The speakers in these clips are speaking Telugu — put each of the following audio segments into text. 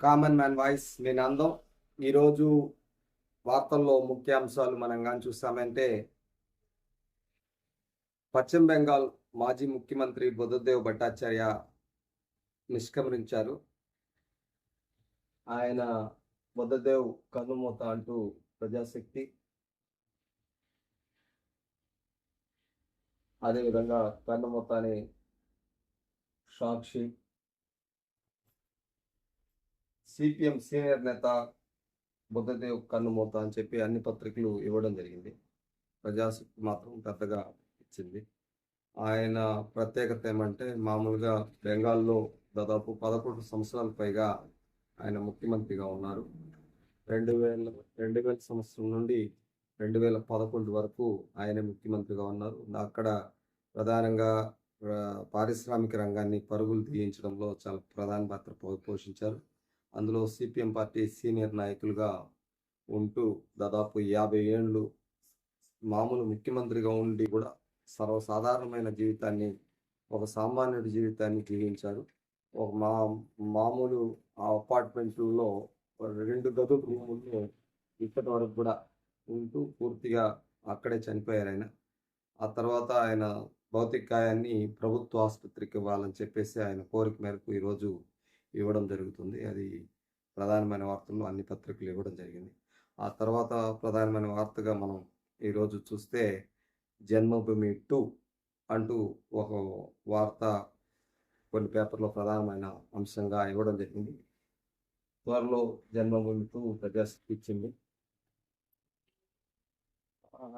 కామన్ మ్యాన్ వాయిస్ నేను అందం ఈరోజు వార్తల్లో ముఖ్యాంశాలు మనం కానీ చూస్తామంటే పశ్చిమ బెంగాల్ మాజీ ముఖ్యమంత్రి బుద్ధదేవ్ భట్టాచార్య నిష్క్రమించారు ఆయన బుద్ధదేవ్ కనుమూత అంటూ ప్రజాశక్తి అదేవిధంగా కన్నుమూత అనే సాక్షి సిపిఎం సీనియర్ నేత బుద్ధదేవ్ కన్నుమూత అని చెప్పి అన్ని పత్రికలు ఇవ్వడం జరిగింది. ప్రజాశక్తి మాత్రం పెద్దగా ఇచ్చింది. ఆయన ప్రత్యేకత ఏమంటే మామూలుగా బెంగాల్లో దాదాపు పదకొండు సంవత్సరాల పైగా ఆయన ముఖ్యమంత్రిగా ఉన్నారు. రెండు వేల రెండు వేల సంవత్సరం నుండి రెండు వేల పదకొండు వరకు ఆయన ముఖ్యమంత్రిగా ఉన్నారు. అక్కడ ప్రధానంగా పారిశ్రామిక రంగాన్ని పరుగులు తీయించడంలో చాలా ప్రధాన పాత్ర పోషించారు. అందులో సిపిఎం పార్టీ సీనియర్ నాయకులుగా ఉంటూ దాదాపు యాభై ఏళ్ళు మామూలు ముఖ్యమంత్రిగా ఉండి కూడా సర్వసాధారణమైన జీవితాన్ని ఒక సామాన్యుడి జీవితాన్ని జీవించారు. ఒక మా మామూలు ఆ అపార్ట్మెంట్లో రెండు గదులు రూముల్లో ఇప్పటి వరకు కూడా ఉంటూ పూర్తిగా అక్కడే చనిపోయారు ఆయన. ఆ తర్వాత ఆయన భౌతికాయాన్ని ప్రభుత్వ ఆసుపత్రికి ఇవ్వాలని చెప్పేసి ఆయన కోరిక మేరకు ఈరోజు ఇవ్వడం జరుగుతుంది. అది ప్రధానమైన వార్తల్లో అన్ని పత్రికలు ఇవ్వడం జరిగింది. ఆ తర్వాత ప్రధానమైన వార్తగా మనం ఈరోజు చూస్తే జన్మభూమి టూ అంటూ ఒక వార్త కొన్ని పేపర్లో ప్రధానమైన అంశంగా ఇవ్వడం జరిగింది. త్వరలో జన్మభూమి టూ ప్రజాశక్తి ఇచ్చింది.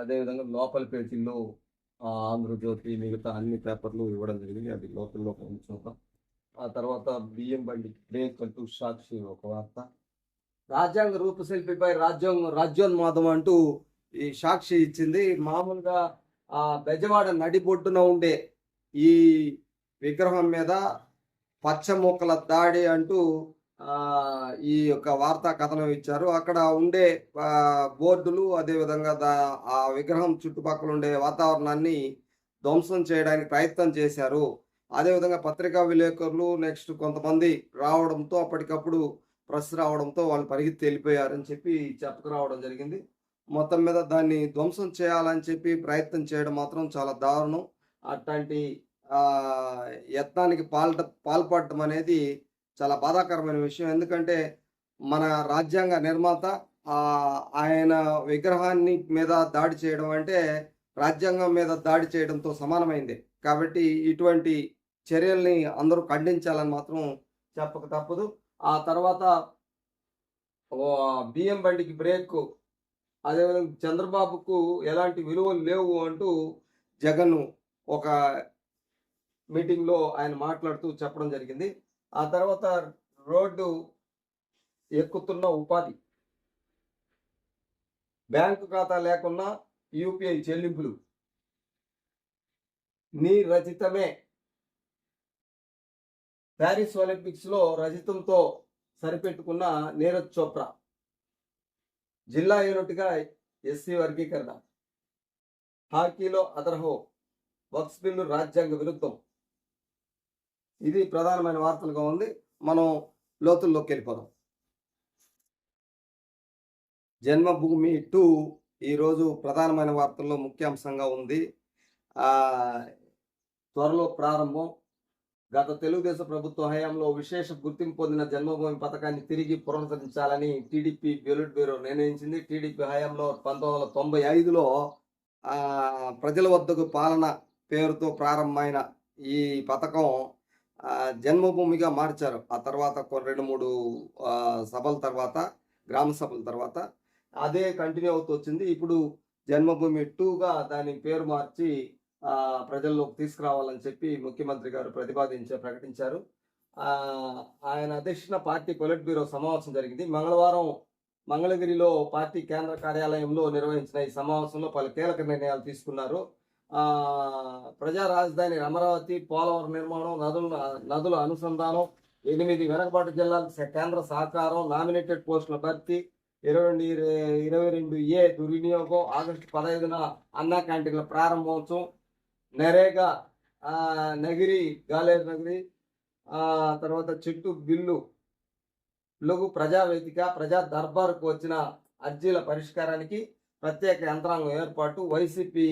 అదేవిధంగా లోపల పేజీల్లో ఆంధ్రజ్యోతి మిగతా అన్ని పేపర్లు ఇవ్వడం జరిగింది. అది లోపల చూద్దాం ఆ తర్వాత బియ్యం బండి బ్రేక్ అంటూ సాక్షి ఒక వార్త. రాజ్యాంగ రూపశిల్పిపై రాజ్యాంగ రాజ్యోన్మాదం అంటూ ఈ సాక్షి ఇచ్చింది. మామూలుగా ఆ బెజవాడ నడిబొడ్డున ఉండే ఈ విగ్రహం మీద పచ్చ మొక్కల దాడి అంటూ ఈ యొక్క వార్తా కథనం ఇచ్చారు. అక్కడ ఉండే బోర్డులు అదేవిధంగా దా ఆ విగ్రహం చుట్టుపక్కల ఉండే వాతావరణాన్ని ధ్వంసం చేయడానికి ప్రయత్నం చేశారు. అదేవిధంగా పత్రికా విలేకరులు నెక్స్ట్ కొంతమంది రావడంతో అప్పటికప్పుడు ప్రెస్ రావడంతో వాళ్ళు పరిగెత్తి వెళ్ళిపోయారని చెప్పి చెప్పుకురావడం జరిగింది. మొత్తం మీద దాన్ని ధ్వంసం చేయాలని చెప్పి ప్రయత్నం చేయడం మాత్రం చాలా దారుణం. అట్లాంటి యత్నానికి పాల్ట పాల్పడటం అనేది చాలా బాధాకరమైన విషయం. ఎందుకంటే మన రాజ్యాంగ నిర్మాత ఆయన విగ్రహాన్ని మీద దాడి చేయడం అంటే రాజ్యాంగం మీద దాడి చేయడంతో సమానమైంది. కాబట్టి ఇటువంటి చర్యల్ని అందరూ ఖండించాలని మాత్రం చెప్పక తప్పదు. ఆ తర్వాత బియ్యం బండికి బ్రేక్ అదేవిధంగా చంద్రబాబుకు ఎలాంటి విలువలు లేవు అంటూ జగన్ ఒక మీటింగ్లో ఆయన మాట్లాడుతూ చెప్పడం జరిగింది. ఆ తర్వాత రోడ్డు ఎక్కుతున్న ఉపాధి బ్యాంకు ఖాతా లేకున్నా యూపీఐ చెల్లింపులు నీ రచితమే ప్యారిస్ ఒలింపిక్స్లో రజితంతో సరిపెట్టుకున్న నీరజ్ చోప్రా. జిల్లా యూనిట్గా ఎస్సీ వర్గీకరణ. హాకీలో అదర్హో వక్స్ బిల్లు రాజ్యాంగ విరుద్ధం. ఇది ప్రధానమైన వార్తలుగా ఉంది. మనం లోతుల్లోకి వెళ్ళిపోదాం. జన్మభూమి టూ ఈరోజు ప్రధానమైన వార్తల్లో ముఖ్యాంశంగా ఉంది. త్వరలో ప్రారంభం. గత తెలుగుదేశం ప్రభుత్వ హయాంలో విశేష గుర్తింపు పొందిన జన్మభూమి పథకాన్ని తిరిగి పునరుద్ధరించాలని టీడీపీ బ్యూలెట్ బ్యూరో నిర్ణయించింది. టీడీపీ హయాంలో పంతొమ్మిది వందల తొంభై ఐదులో ప్రజల వద్దకు పాలన పేరుతో ప్రారంభమైన ఈ పథకం జన్మభూమిగా మార్చారు. ఆ తర్వాత రెండు మూడు సభల తర్వాత గ్రామ సభల తర్వాత అదే కంటిన్యూ అవుతూ వచ్చింది. ఇప్పుడు జన్మభూమి టూగా దాని పేరు మార్చి ప్రజల్లోకి తీసుకురావాలని చెప్పి ముఖ్యమంత్రి గారు ప్రతిపాదించే ప్రకటించారు. ఆయన అధ్యక్షన పార్టీ పొలిట్ బ్యూరో సమావేశం జరిగింది. మంగళవారం మంగళగిరిలో పార్టీ కేంద్ర కార్యాలయంలో నిర్వహించిన ఈ సమావేశంలో పలు కీలక నిర్ణయాలు తీసుకున్నారు. ప్రజా రాజధాని అమరావతి పోలవరం నిర్మాణం నదుల నదుల అనుసంధానం ఎనిమిది వెనకబాటు జిల్లాలకు కేంద్ర సహకారం నామినేటెడ్ పోస్టుల భర్తీ ఇరవై రెండు ఇరవై రెండు ఏ దుర్వినియోగం ఆగస్టు పదహైదున అన్నా క్యాంటీన్ల ప్రారంభోత్సవం నరేగా నగిరి గాలేరు నగిరి తర్వాత చెట్టు బిల్లు లఘు ప్రజావేదిక ప్రజా దర్బార్కు వచ్చిన అర్జీల పరిష్కారానికి ప్రత్యేక యంత్రాంగం ఏర్పాటు వైసీపీ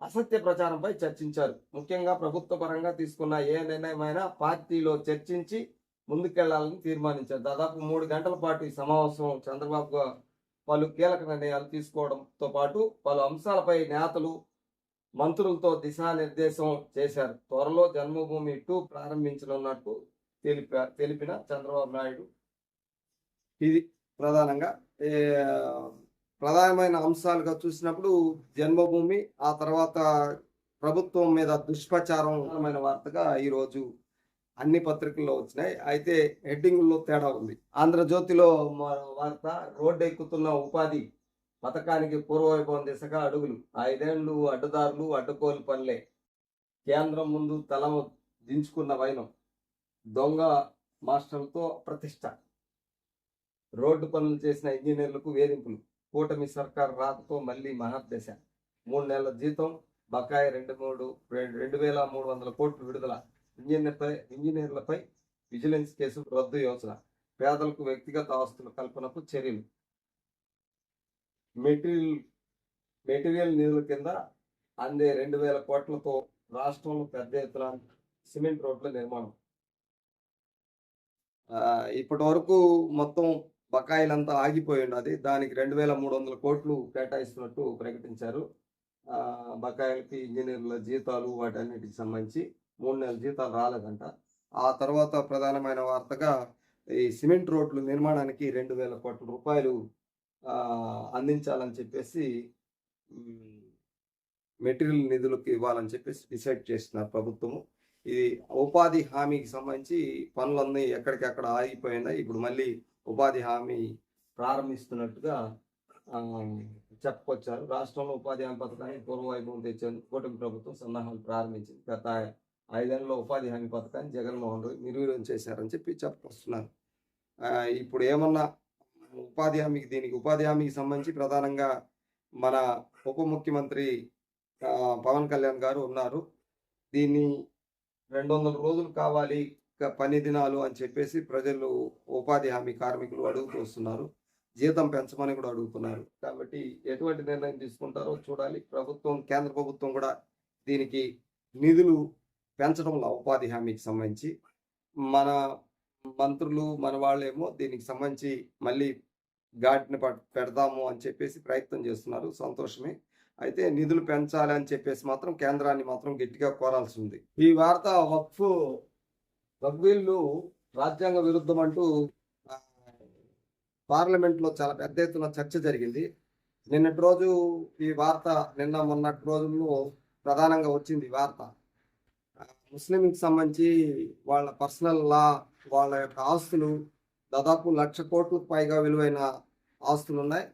అసత్య ప్రచారంపై చర్చించారు. ముఖ్యంగా ప్రభుత్వ పరంగా తీసుకున్న ఏ నిర్ణయమైనా పార్టీలో చర్చించి ముందుకెళ్ళాలని తీర్మానించారు. దాదాపు మూడు గంటల పాటు ఈ సమావేశం చంద్రబాబు పలు కీలక నిర్ణయాలు తీసుకోవడంతో పాటు పలు అంశాలపై నేతలు మంత్రులతో దిశానిర్దేశం చేశారు. త్వరలో జన్మభూమి టూ ప్రారంభించనున్నట్టు తెలిపా తెలిపిన చంద్రబాబు నాయుడు. ఇది ప్రధానంగా ప్రధానమైన అంశాలుగా చూసినప్పుడు జన్మభూమి ఆ తర్వాత ప్రభుత్వం మీద దుష్ప్రచారం వార్తగా ఈరోజు అన్ని పత్రికల్లో వచ్చినాయి. అయితే హెడ్డింగ్లో తేడా ఉంది. ఆంధ్రజ్యోతిలో వార్త రోడ్డు ఎక్కుతున్న ఉపాధి పథకానికి పూర్వవైభవం దిశగా అడుగులు. ఐదేళ్ళు అడ్డదారులు అడ్డుకోలు పనులే. కేంద్రం ముందు తల దించుకున్న వైనం. దొంగ మాస్టర్లతో ప్రతిష్ట. రోడ్డు పనులు చేసిన ఇంజనీర్లకు వేధింపులు. కూటమి సర్కార్ రాకతో మళ్ళీ మహాదశ మూడు నెలల జీతం బకాయి రెండు మూడు రెండు రెండు వేల మూడు వందల కోట్లు విడుదల. ఇంజనీర్పై ఇంజనీర్లపై విజిలెన్స్ కేసు రద్దు యోచన. పేదలకు వ్యక్తిగత ఆస్తుల కల్పనకు చర్యలు. మెటీరియల్ మెటీరియల్ నిధుల కింద అందే రెండు వేల కోట్లతో రాష్ట్రంలో పెద్ద ఎత్తున సిమెంట్ రోడ్ల నిర్మాణం. ఇప్పటి వరకు మొత్తం బకాయిలంతా ఆగిపోయి ఉన్నది. దానికి రెండు వేల మూడు వందల కోట్లు కేటాయిస్తున్నట్టు ప్రకటించారు. బకాయిలకి ఇంజనీర్ల జీతాలు వాటన్నిటికి సంబంధించి మూడు నెలల జీతాలు రాలేదంట. ఆ తర్వాత ప్రధానమైన వార్తగా ఈ సిమెంట్ రోడ్లు నిర్మాణానికి రెండు వేల కోట్ల రూపాయలు అందించాలని చెప్పేసి మెటీరియల్ నిధులకు ఇవ్వాలని చెప్పేసి డిసైడ్ చేస్తున్నారు ప్రభుత్వము. ఇది ఉపాధి హామీకి సంబంధించి పనులన్నీ ఎక్కడికక్కడ ఆగిపోయినాయి. ఇప్పుడు మళ్ళీ ఉపాధి హామీ ప్రారంభిస్తున్నట్టుగా చెప్పుకొచ్చారు. రాష్ట్రంలో ఉపాధి హామీ పథకాన్ని పూర్వవైభవం తెచ్చేందుకు కూటమి ప్రభుత్వం సన్నాహాలు ప్రారంభించింది. గత ఐదేళ్ళలో ఉపాధి హామీ పథకాన్ని జగన్మోహన్ రెడ్డి నిర్వీర్యం చేశారని చెప్పి చెప్పుకొస్తున్నారు. ఇప్పుడు ఏమన్నా ఉపాధి హామీకి దీనికి ఉపాధి హామీకి సంబంధించి ప్రధానంగా మన ఉప ముఖ్యమంత్రి పవన్ కళ్యాణ్ గారు ఉన్నారు. దీన్ని రెండు వందల రోజులు కావాలి పని దినాలు అని చెప్పేసి ప్రజలు ఉపాధి హామీ కార్మికులు అడుగుతూ వస్తున్నారు. జీతం పెంచమని కూడా అడుగుతున్నారు. కాబట్టి ఎటువంటి నిర్ణయం తీసుకుంటారో చూడాలి. ప్రభుత్వం కేంద్ర ప్రభుత్వం కూడా దీనికి నిధులు పెంచడంలో ఉపాధి హామీకి సంబంధించి మన మంత్రులు మన వాళ్ళేమో దీనికి సంబంధించి మళ్ళీ గాడిని పెడదాము అని చెప్పేసి ప్రయత్నం చేస్తున్నారు. సంతోషమే. అయితే నిధులు పెంచాలి అని చెప్పేసి మాత్రం కేంద్రాన్ని మాత్రం గట్టిగా కోరాల్సి ఉంది ఈ వార్త వక్ఫ్ వక్ఫీళ్ళు రాజ్యాంగ విరుద్ధం అంటూ పార్లమెంట్లో చాలా పెద్ద ఎత్తున చర్చ జరిగింది. నిన్నటి రోజు ఈ వార్త నిన్న మొన్నటి రోజుల్లో ప్రధానంగా వచ్చింది ఈ వార్త. ముస్లింకి సంబంధించి వాళ్ళ పర్సనల్ లా వాళ్ళ యొక్క ఆస్తులు దాదాపు లక్ష కోట్లకు పైగా విలువైన ఆస్తులు ఉన్నాయి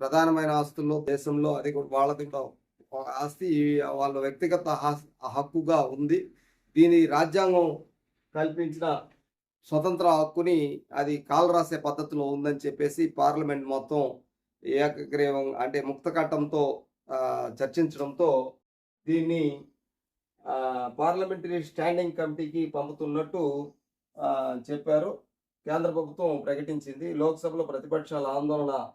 ప్రధానమైన ఆస్తుల్లో దేశంలో అది కూడా వాళ్ళది కూడా ఆస్తి. వాళ్ళ వ్యక్తిగత హాస్- హక్కుగా ఉంది. దీని రాజ్యాంగం కల్పించిన స్వతంత్ర హక్కుని అది కాలు రాసే పద్ధతిలో ఉందని చెప్పేసి పార్లమెంట్ మొత్తం ఏకగ్రీవం అంటే ముక్తకట్టంతో చర్చించడంతో దీన్ని పార్లమెంటరీ స్టాండింగ్ కమిటీకి పంపుతున్నట్టు చెప్పారు. కేంద్ర ప్రభుత్వం ప్రకటించింది. లోక్సభలో ప్రతిపక్షాల ఆందోళన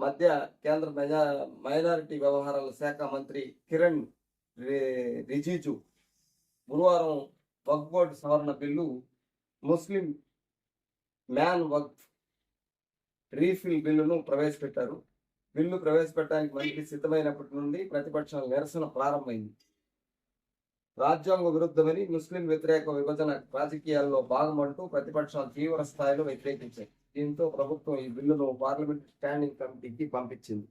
మధ్య కేంద్ర మెజా మైనారిటీ వ్యవహారాల శాఖ మంత్రి కిరణ్ రి- రిజిజు గురువారం వక్ఫ్ బోర్డు సవరణ బిల్లు ముస్లిం మ్యాన్ వక్ఫ్ రీఫిల్ బిల్లును ప్రవేశపెట్టారు. బిల్లు ప్రవేశపెట్టడానికి మంత్రి సిద్ధమైనప్పటి నుండి ప్రతిపక్షాల నిరసన ప్రారంభమైంది. రాజ్యాంగ విరుద్ధమని ముస్లిం వ్యతిరేక విభజన రాజకీయాల్లో భాగమంటూ ప్రతిపక్షాలు తీవ్ర స్థాయిలో వ్యతిరేకించాయి. దీంతో ప్రభుత్వం ఈ బిల్లును పార్లమెంట్ స్టాండింగ్ కమిటీకి పంపించింది.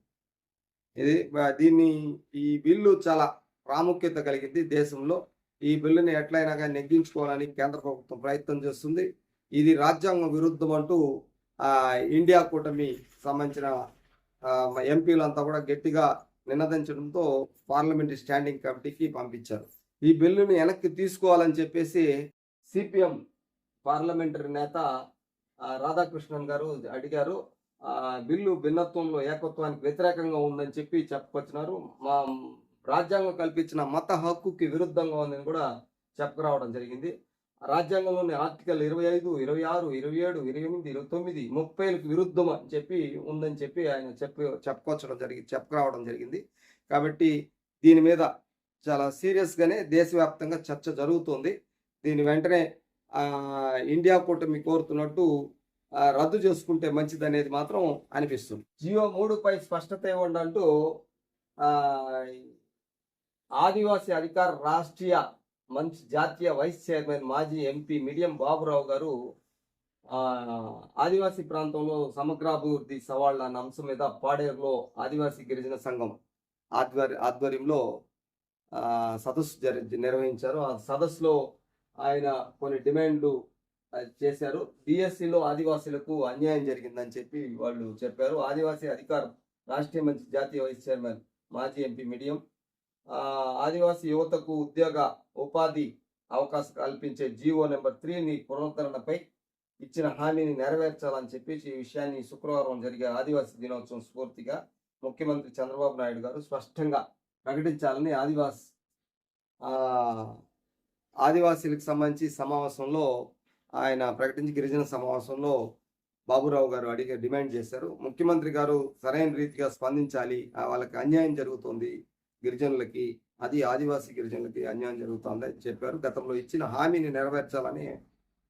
ఇది దీన్ని ఈ బిల్లు చాలా ప్రాముఖ్యత కలిగింది దేశంలో. ఈ బిల్లుని ఎట్లయినా కానీ నెగ్గించుకోవాలని కేంద్ర ప్రభుత్వం ప్రయత్నం చేస్తుంది. ఇది రాజ్యాంగ విరుద్ధం అంటూ ఇండియా కూటమి సంబంధించిన ఎంపీలంతా కూడా గట్టిగా నినదించడంతో పార్లమెంట్ స్టాండింగ్ కమిటీకి పంపించారు. ఈ బిల్లును వెనక్కి తీసుకోవాలని చెప్పేసి సిపిఎం పార్లమెంటరీ నేత రాధాకృష్ణన్ గారు అడిగారు. ఆ బిల్లు భిన్నత్వంలో ఏకత్వానికి వ్యతిరేకంగా ఉందని చెప్పి చెప్పుకొచ్చినారు మా రాజ్యాంగం కల్పించిన మత హక్కుకి విరుద్ధంగా ఉందని కూడా చెప్పుకురావడం జరిగింది. రాజ్యాంగంలోని ఆర్టికల్ ఇరవై ఐదు ఇరవై ఆరు ఇరవై ఏడు ఇరవై ఎనిమిది ఇరవై తొమ్మిది ముప్పైలకు విరుద్ధం అని చెప్పి ఉందని చెప్పి ఆయన చెప్పి చెప్పుకోవచ్చడం జరిగింది చెప్పుకురావడం జరిగింది. కాబట్టి దీని మీద చాలా సీరియస్గానే దేశవ్యాప్తంగా చర్చ జరుగుతుంది. దీని వెంటనే ఇండియా కూటమి కోరుతున్నట్టు రద్దు చేసుకుంటే మంచిది అనేది మాత్రం అనిపిస్తుంది. జియో మూడుపై స్పష్టత ఇవ్వండి అంటూ ఆదివాసీ అధికార రాష్ట్రీయ మంచి జాతీయ వైస్ చైర్మన్ మాజీ ఎంపీ మిడియం బాబురావు గారు ఆదివాసీ ప్రాంతంలో సమగ్రాభివృద్ధి సవాళ్ళ అన్న అంశం మీద పాడేరులో ఆదివాసీ గిరిజన సంఘం ఆధ్వర్య ఆధ్వర్యంలో సదస్సు జరి నిర్వహించారు. ఆ సదస్సులో ఆయన కొన్ని డిమాండ్లు చేశారు. డిఎస్సిలో ఆదివాసీలకు అన్యాయం జరిగిందని చెప్పి వాళ్ళు చెప్పారు. ఆదివాసీ అధికారం రాష్ట్రీయ మంచి జాతీయ వైస్ చైర్మన్ మాజీ ఎంపీ మీడియం. ఆదివాసీ యువతకు ఉద్యోగ ఉపాధి అవకాశం కల్పించే జీవో నెంబర్ త్రీని పునరుద్ధరణపై ఇచ్చిన హామీని నెరవేర్చాలని చెప్పేసి ఈ విషయాన్ని శుక్రవారం జరిగే ఆదివాసీ దినోత్సవం స్ఫూర్తిగా ముఖ్యమంత్రి చంద్రబాబు నాయుడు గారు స్పష్టంగా ప్రకటించాలని ఆదివాసి ఆదివాసీలకు సంబంధించి సమావేశంలో ఆయన ప్రకటించి గిరిజన సమావేశంలో బాబురావు గారు అడిగి డిమాండ్ చేశారు. ముఖ్యమంత్రి గారు సరైన రీతిగా స్పందించాలి. వాళ్ళకి అన్యాయం జరుగుతుంది. గిరిజనులకి అది ఆదివాసీ గిరిజనులకి అన్యాయం జరుగుతుంది అని చెప్పారు. గతంలో ఇచ్చిన హామీని నెరవేర్చాలని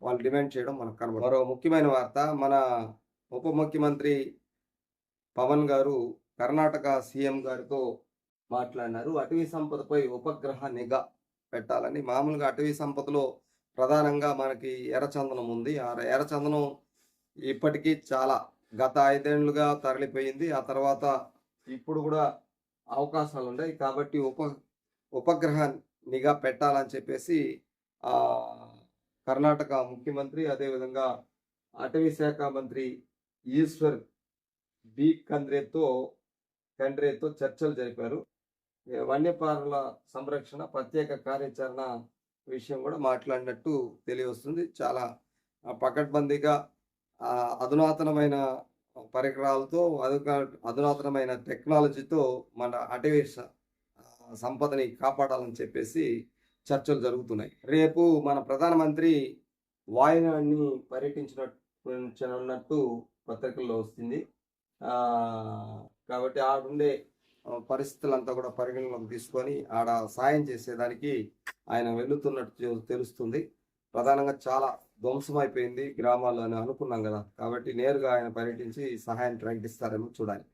వాళ్ళు డిమాండ్ చేయడం మనకు కనబడు మరో ముఖ్యమైన వార్త మన ఉప ముఖ్యమంత్రి పవన్ గారు కర్ణాటక సీఎం గారితో మాట్లాడినారు. అటవీ సంపదపై ఉపగ్రహ నిఘా పెట్టాలని. మామూలుగా అటవీ సంపదలో ప్రధానంగా మనకి ఎర్రచందనం ఉంది. ఆ ఎర్రచందనం ఇప్పటికీ చాలా గత ఐదేళ్ళుగా తరలిపోయింది. ఆ తర్వాత ఇప్పుడు కూడా అవకాశాలు ఉన్నాయి. కాబట్టి ఉప ఉపగ్రహ నిఘా పెట్టాలని చెప్పేసి ఆ కర్ణాటక ముఖ్యమంత్రి అదేవిధంగా అటవీ శాఖ మంత్రి ఈశ్వర్ బి. కంద్రేతో కండ్రేతో చర్చలు జరిపారు. వన్యప్రాణుల సంరక్షణ ప్రత్యేక కార్యాచరణ విషయం కూడా మాట్లాడినట్టు తెలియవస్తుంది. చాలా పకడ్బందీగా అధునాతనమైన పరికరాలతో అధునాతనమైన టెక్నాలజీతో మన అటవీ సంపదని కాపాడాలని చెప్పేసి చర్చలు జరుగుతున్నాయి. రేపు మన ప్రధానమంత్రి వాయునాడిని పర్యటించినట్టు పత్రికల్లో వస్తుంది. కాబట్టి ఆడుండే పరిస్థితులంతా కూడా పరిగణలోకి తీసుకొని ఆడ సాయం చేసేదానికి ఆయన వెళుతున్నట్టు తెలుస్తుంది. ప్రధానంగా చాలా ధ్వంసమైపోయింది గ్రామాల్లో అని అనుకున్నాం కదా. కాబట్టి నేరుగా ఆయన పర్యటించి సహాయం ప్రకటిస్తారేమో చూడాలి.